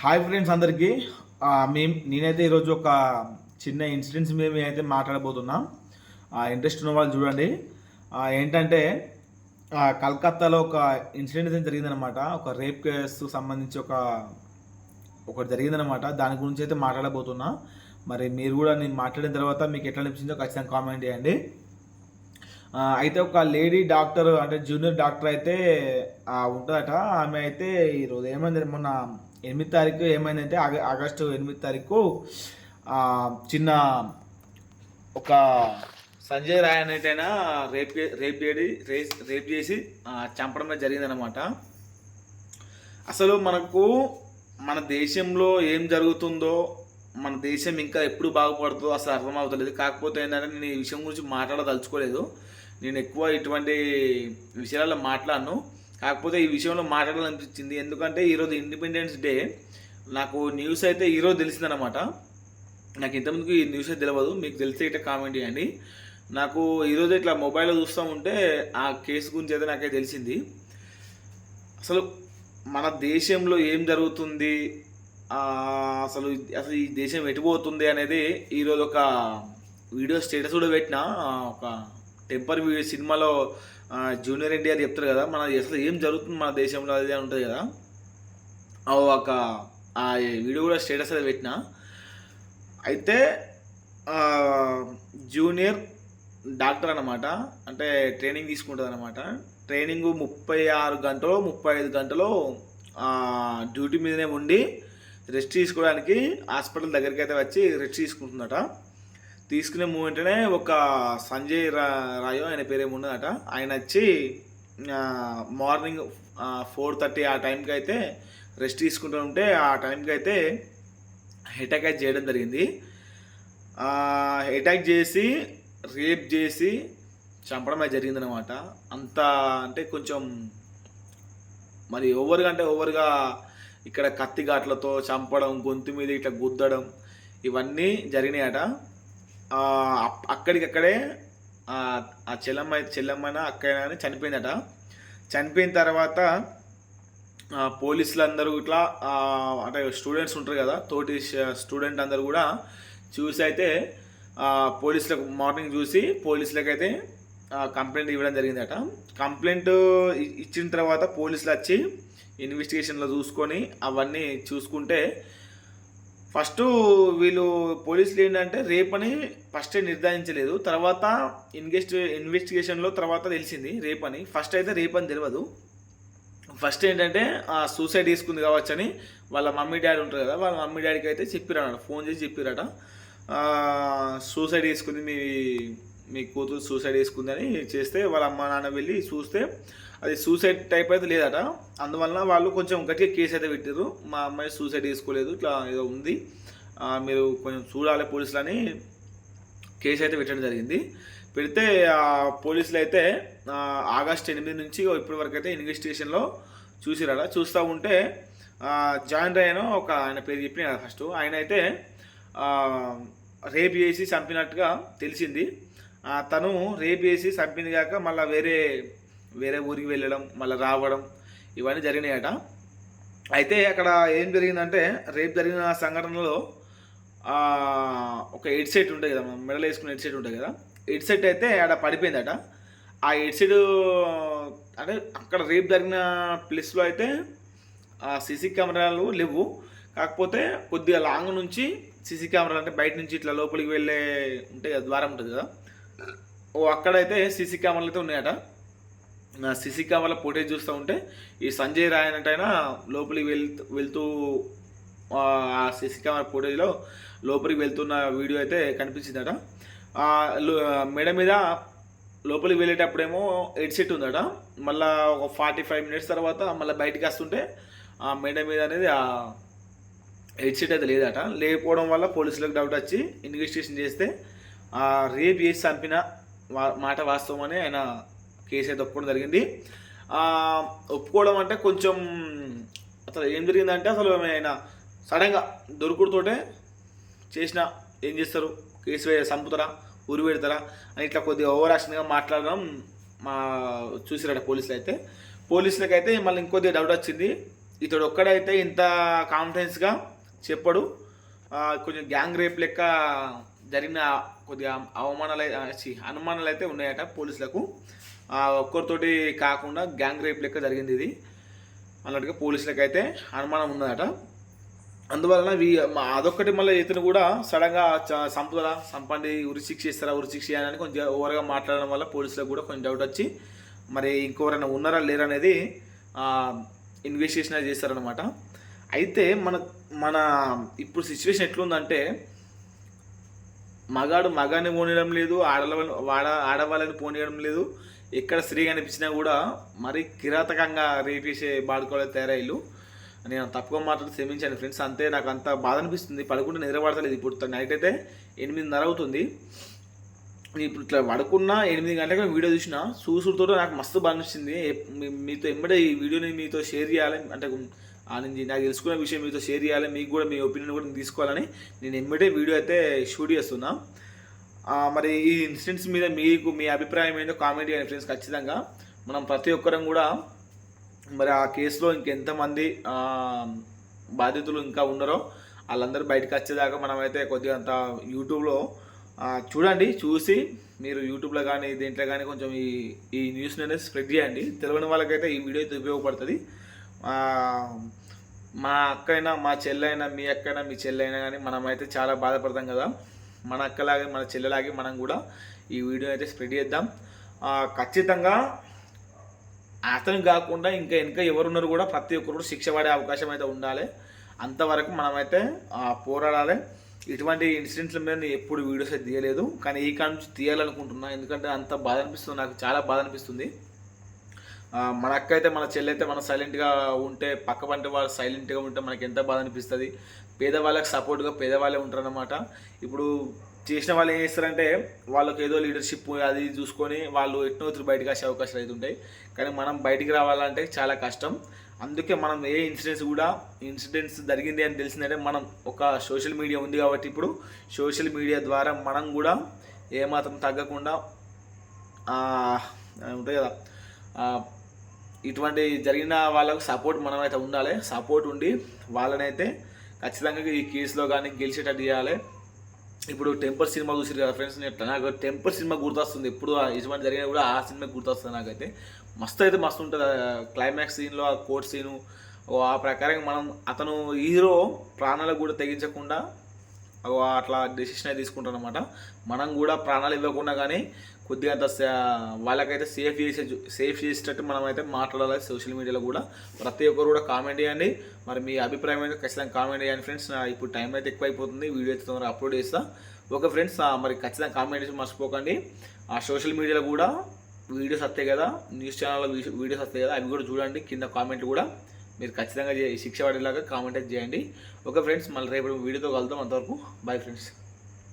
Hi friends అందరికీ. మేము మేం నేనైతే ఈరోజు ఒక చిన్న ఇన్సిడెంట్స్ మీద అయితే మాట్లాడబోతున్నాం. ఇంట్రెస్ట్ ఉన్న వాళ్ళు చూడండి. ఏంటంటే కలకత్తాలో ఒక ఇన్సిడెంట్ అయితే జరిగిందనమాట ఒక రేప్ కేసు సంబంధించి ఒక ఒకటి జరిగిందనమాట దాని గురించి అయితే మాట్లాడబోతున్నా. మరి మీరు కూడా నేను మాట్లాడిన తర్వాత మీకు ఎట్లా అనిపించిందో ఖచ్చితంగా కామెంట్ చేయండి. అయితే ఒక లేడీ డాక్టర్ అంటే జూనియర్ డాక్టర్ అయితే ఉంటుందట. ఆమె అయితే ఈరోజు ఏమైంది మొన్న ఎనిమిది తారీఖు ఏమైందంటే ఆగస్టు ఎనిమిది తారీఖు చిన్న ఒక సంజయ్ రాయ్ అనేటైనా రేప్ రేప్ చేయడి రేస్ రేప్ చేసి చంపడమే చంపడం జరిగిందనమాట అసలు మనకు మన దేశంలో ఏం జరుగుతుందో మన దేశం ఇంకా ఎప్పుడు బాగుపడుతుందో అసలు అర్థమవుతలేదు. కాకపోతే ఏంటంటే నేను ఈ విషయం గురించి మాట్లాడదలుచుకోలేదు. నేను ఎక్కువ ఇటువంటి విషయాలలో మాట్లాడను. కాకపోతే ఈ విషయంలో మాట్లాడాలనిపించింది. ఎందుకంటే ఈరోజు ఇండిపెండెన్స్ డే నాకు న్యూస్ అయితే ఈరోజు తెలిసిందనమాట నాకు ఇంతకుముందుకు ఈ న్యూస్ అయితే తెలియదు మీకు తెలిస్తే ఇట్లా కామెంట్ చేయండి. నాకు ఈరోజు ఇట్లా మొబైల్లో చూస్తూ ఉంటే ఆ కేసు గురించి అయితే నాకైతే తెలిసింది. అసలు మన దేశంలో ఏం జరుగుతుంది? అసలు అసలు ఈ దేశం ఎటుపోతుంది అనేది ఈరోజు ఒక వీడియో స్టేటస్ కూడా పెట్టిన ఒక టెంపర్ సినిమాలో జూనియర్ ఎన్టీఆర్ చెప్తారు కదా మన అసలు ఏం జరుగుతుంది మన దేశంలో అది అని ఉంటుంది కదా. ఆ ఒక ఆ వీడియో కూడా స్టేటస్ అది పెట్టిన. అయితే జూనియర్ డాక్టర్ అనమాట అంటే ట్రైనింగ్ తీసుకుంటుంది అనమాట ట్రైనింగ్ ముప్పై ఆరు గంటలు ముప్పై ఐదు గంటలు డ్యూటీ మీదనే ఉండి రెస్ట్ తీసుకోవడానికి హాస్పిటల్ దగ్గరికి అయితే వచ్చి రెస్ట్ తీసుకుంటుందట. తీసుకునే మూమెంట్నే ఒక సంజయ్ రా రాయో ఆయన పేరు ఉన్నదట ఆయన వచ్చి మార్నింగ్ ఫోర్ థర్టీ ఆ టైంకి అయితే రెస్ట్ తీసుకుంటూ ఉంటే ఆ టైంకి అయితే అటాక్ అయితే చేయడం జరిగింది. అటాక్ చేసి రేప్ చేసి చంపడం అయితే జరిగిందనమాట అంత అంటే కొంచెం మరి ఓవర్గా అంటే ఓవర్గా ఇక్కడ కత్తి ఘాట్లతో చంపడం గొంతు మీద ఇట్లా గుద్దడం ఇవన్నీ జరిగినాయట. అక్కడికక్కడే ఆ ఆ చెల్లమ్మ చెల్లమ్మన అక్కడనే చనిపోయిందట. చనిపోయిన తర్వాత పోలీసులు అందరూ ఇట్లా అంటే స్టూడెంట్స్ ఉంటారు కదా తోటి స్టూడెంట్ అందరూ కూడా చూసి అయితే పోలీసులకు మార్నింగ్ చూసి పోలీసులకైతే కంప్లైంట్ ఇవ్వడం జరిగిందట. కంప్లైంట్ ఇచ్చిన తర్వాత పోలీసులు వచ్చి ఇన్వెస్టిగేషన్లో చూసుకొని అవన్నీ చూసుకుంటే ఫస్ట్ వీళ్ళు పోలీసులు ఏంటంటే రేపని ఫస్టే నిర్ధారించలేదు. తర్వాత ఇన్వెస్ట్ ఇన్వెస్టిగేషన్లో తర్వాత తెలిసింది రేపని. ఫస్ట్ అయితే రేపని తెలియదు ఫస్ట్ ఏంటంటే సూసైడ్ చేసుకుంది కావచ్చు అని వాళ్ళ మమ్మీ డాడీ ఉంటారు కదా వాళ్ళ మమ్మీ డాడీకి అయితే చెప్పిరాడు ఫోన్ చేసి చెప్పిరట. సూసైడ్ చేసుకుంది మీ మీ కూతురు సూసైడ్ చేసుకుందని చేస్తే వాళ్ళ అమ్మ నాన్న వెళ్ళి చూస్తే అది సూసైడ్ టైప్ అయితే లేదట. అందువలన వాళ్ళు కొంచెం గట్టిగా కేసు అయితే పెట్టారు మా అమ్మాయి సూసైడ్ చేసుకోలేదు ఇట్లా ఏదో ఉంది. మీరు కొంచెం చూడాలి పోలీసులని కేసు అయితే పెట్టడం జరిగింది. పెడితే ఆ పోలీసులు అయితే ఆగస్ట్ ఎనిమిది నుంచి ఇప్పటి వరకు అయితే ఇన్వెస్టిగేషన్లో చూసిరాడ చూస్తూ ఉంటే జాయిన్ అయ్యాను ఒక ఆయన పేరు చెప్పిన ఫస్ట్. ఆయన అయితే రేప్ చేసి చంపినట్టుగా తెలిసింది. తను రేప్ చేసి చంపింది కాక మళ్ళీ వేరే వేరే ఊరికి వెళ్ళడం మళ్ళీ రావడం ఇవన్నీ జరిగినాయట. అయితే అక్కడ ఏం జరిగిందంటే రేపు జరిగిన సంఘటనలో ఒక హెడ్ సెట్ ఉంటుంది కదా మనం మెడలో వేసుకునే హెడ్ సెట్ ఉంటుంది కదా హెడ్ సెట్ అయితే ఆడ పడిపోయిందట. ఆ హెడ్ సెట్ అంటే అక్కడ రేపు జరిగిన ప్లేస్లో అయితే ఆ సీసీ కెమెరాలు లేవు. కాకపోతే కొద్దిగా లాంగ్ నుంచి సీసీ కెమెరాలు అంటే బయట నుంచి ఇట్లా లోపలికి వెళ్ళే ఉంటాయి కదా ద్వారం ఉంటుంది కదా. అక్కడైతే సీసీ కెమెరాలు అయితే ఉన్నాయట. సీసీ కెమెరా ఫుటేజ్ చూస్తూ ఉంటే ఈ సంజయ్ రాయ్ అన్నట్టయినా లోపలికి వెళ్తూ వెళ్తూ ఆ సీసీ కెమెరా ఫుటేజ్లో లోపలికి వెళ్తున్న వీడియో అయితే కనిపించిందట. మెడ మీద లోపలికి వెళ్ళేటప్పుడేమో హెడ్సెట్ ఉందట. మళ్ళా ఒక ఫార్టీ ఫైవ్ మినిట్స్ తర్వాత మళ్ళీ బయటికి వస్తుంటే ఆ మెడ మీద అనేది ఆ హెడ్సెట్ అయితే లేదట. లేకపోవడం వల్ల పోలీసులకు డౌట్ వచ్చి ఇన్వెస్టిగేషన్ చేస్తే రేప్ చేసి చంపిన వా- మాట వాస్తవం అని ఆయన కేసు అయితే ఒప్పుకోవడం జరిగింది. ఒప్పుకోవడం అంటే కొంచెం అసలు ఏం జరిగిందంటే అసలు ఆయన సడన్గా దొరుకుడుతోటే చేసిన ఏం చేస్తారు? కేసు వే- చంపుతారా ఉరి పెడతారా అని ఇట్లా కొద్దిగా ఓవర్ యాక్షన్గా మాట్లాడడం మా చూసిరాడు పోలీసులు అయితే. పోలీసులకైతే మళ్ళీ ఇంకొద్దిగా డౌట్ వచ్చింది. ఇతడు ఒక్కడైతే ఇంత కాన్ఫిడెన్స్గా చెప్పడు. కొంచెం గ్యాంగ్ రేప్ లెక్క జరిగిన కొద్దిగా అవమానాలు అనుమానాలు అయితే ఉన్నాయట పోలీసులకు. ఒక్కరితోటి కాకుండా గ్యాంగ్ రేప్ లెక్క జరిగింది ఇది. అన్నట్టుగా పోలీసులకు అయితే అనుమానం ఉన్నదట. అందువలన వీ అదొక్కటి మళ్ళీ ఇతను కూడా సడన్గా చ- సంపదల సంపండి ఉరి శిక్ష ఇస్తారా ఉరి శిక్ష అని కొంచెం ఓవర్గా మాట్లాడడం వల్ల పోలీసులకు కూడా కొంచెం డౌట్ వచ్చి మరి ఇంకెవరైనా ఉన్నారా లేరా అనేది ఇన్వెస్టిగేషన్ చేస్తారనమాట అయితే మన మన ఇప్పుడు సిచ్యువేషన్ ఎట్లుందంటే మగాడు మగాన్ని పోనీయడం లేదు ఆడవాళ్ళని వాడ ఆడవాళ్ళని పోనీయడం లేదు. ఎక్కడ స్త్రీ కనిపించినా కూడా మరి కిరాతకంగా రేపేసే బాడుకోవాలి తయారయ్యారు. నేను తప్పుగా మాట్లాడి క్షమించాను ఫ్రెండ్స్ అంతే నాకు అంత బాధ అనిపిస్తుంది. పడుకుంటే నిద్రపడతలేదు ఇప్పుడు నైట్ అయితే ఎనిమిదిన్నర అవుతుంది. ఇప్పుడు ఇట్లా పడుకున్నా ఎనిమిది గంటలకు వీడియో చూసిన చూసుడుతో నాకు మస్తు బాగా నచ్చింది మీతో ఎంబడే ఈ వీడియోని మీతో షేర్ చేయాలి అంటే నుంచి నాకు తెలుసుకున్న విషయం మీతో షేర్ చేయాలి మీకు కూడా మీ ఒపీనియన్ కూడా తీసుకోవాలని నేను ఎంబడే వీడియో అయితే షూట్ చేస్తున్నా. మరి ఈ ఇన్సిడెంట్స్ మీద మీకు మీ అభిప్రాయం ఏంటో కామెంట్ చేయండి ఫ్రెండ్స్ ఖచ్చితంగా. మనం ప్రతి ఒక్కరం కూడా మరి ఆ కేసులో ఇంకెంతమంది బాధితులు ఇంకా ఉన్నారో వాళ్ళందరూ బయటకు వచ్చేదాకా మనమైతే కొద్దిగా అంత యూట్యూబ్లో చూడండి చూసి మీరు యూట్యూబ్లో కానీ దేంట్లో కానీ కొంచెం ఈ ఈ న్యూస్ని అనేది స్ప్రెడ్ చేయండి. తెలియని వాళ్ళకైతే ఈ వీడియో అయితే ఉపయోగపడుతుంది. మా అక్క అయినా మా చెల్లైనా మీ అక్క మీ చెల్లైనా కానీ మనమైతే చాలా బాధపడతాం కదా. మన అక్కలాగే మన చెల్లెలాగే మనం కూడా ఈ వీడియో అయితే స్ప్రెడ్ చేద్దాం. ఖచ్చితంగా అతను కాకుండా ఇంకా ఇంకా ఎవరున్నారు కూడా ప్రతి ఒక్కరు కూడా శిక్ష పడే అవకాశం అయితే ఉండాలి. అంతవరకు మనమైతే పోరాడాలి. ఇటువంటి ఇన్సిడెంట్ల మీద నేను ఎప్పుడు వీడియోస్ అయితే తీయలేదు. కానీ ఈ కాడ నుంచి తీయాలనుకుంటున్నా. ఎందుకంటే అంత బాధ అనిపిస్తుంది నాకు చాలా బాధ అనిపిస్తుంది. మన అక్క అయితే మన చెల్లి అయితే మనం సైలెంట్గా ఉంటే పక్క పంట వాళ్ళు సైలెంట్గా ఉంటే మనకి ఎంత బాధ అనిపిస్తుంది పేదవాళ్ళకి సపోర్ట్గా పేదవాళ్ళే ఉంటారన్నమాట. ఇప్పుడు చేసిన వాళ్ళు ఏం చేస్తారంటే వాళ్ళకి ఏదో లీడర్షిప్ అది చూసుకొని వాళ్ళు ఎట్నోతులు బయటకు వచ్చే అవకాశాలు అయితే ఉంటాయి. కానీ మనం బయటికి రావాలంటే చాలా కష్టం. అందుకే మనం ఏ ఇన్సిడెంట్స్ కూడా ఇన్సిడెంట్స్ జరిగింది అని తెలిసిందంటే మనం ఒక సోషల్ మీడియా ఉంది కాబట్టి ఇప్పుడు సోషల్ మీడియా ద్వారా మనం కూడా ఏమాత్రం తగ్గకుండా ఉంటాయి కదా ఇటువంటి జరిగిన వాళ్ళకు సపోర్ట్ మనమైతే ఉండాలి. సపోర్ట్ ఉండి వాళ్ళనైతే ఖచ్చితంగా ఈ కేసులో కానీ గెలిచేటట్టు చేయాలి. ఇప్పుడు టెంపర్ సినిమా చూసారు కదా ఫ్రెండ్స్ నేను నాకు టెంపర్ సినిమా గుర్తొస్తుంది. ఎప్పుడు ఆ ఇటువంటి జరిగినా కూడా ఆ సినిమా గుర్తొస్తుంది నాకైతే. మస్తు అయితే మస్తు ఉంటుంది. క్లైమాక్స్ సీన్లో ఆ కోర్ట్ సీను ఆ ప్రకారం మనం అతను హీరో ప్రాణాలకు కూడా తెగించకుండా అట్లా డెసిషన్ అయితే తీసుకుంటాను అనమాట మనం కూడా ప్రాణాలు ఇవ్వకుండా కానీ కొద్దిగా అంత వాళ్ళకైతే సేఫ్ చేసే సేఫ్ చేసేటట్టు మనం అయితే మాట్లాడాలి సోషల్ మీడియాలో కూడా. ప్రతి ఒక్కరు కూడా కామెంట్ చేయండి. మరి మీ అభిప్రాయం అయితే ఖచ్చితంగా కామెంట్ చేయండి ఫ్రెండ్స్ నా ఇప్పుడు టైం అయితే ఎక్కువ అయిపోతుంది వీడియో అయితే తొందరగా అప్లోడ్ చేస్తా. ఓకే ఫ్రెండ్స్ మరి ఖచ్చితంగా కామెంట్ చేసి మర్చిపోకండి. ఆ సోషల్ మీడియాలో కూడా వీడియోస్ వస్తాయి కదా. న్యూస్ ఛానల్లో వీడియోస్ వస్తాయి కదా. అవి కూడా చూడండి. కింద కామెంట్ కూడా. మీరు ఖచ్చితంగా శిక్ష పడేలాగా కామెంట్ చేయండి. ఓకే ఫ్రెండ్స్ మళ్ళీ రేపు వీడియోతో కలుద్దాం అంతవరకు. Bye friends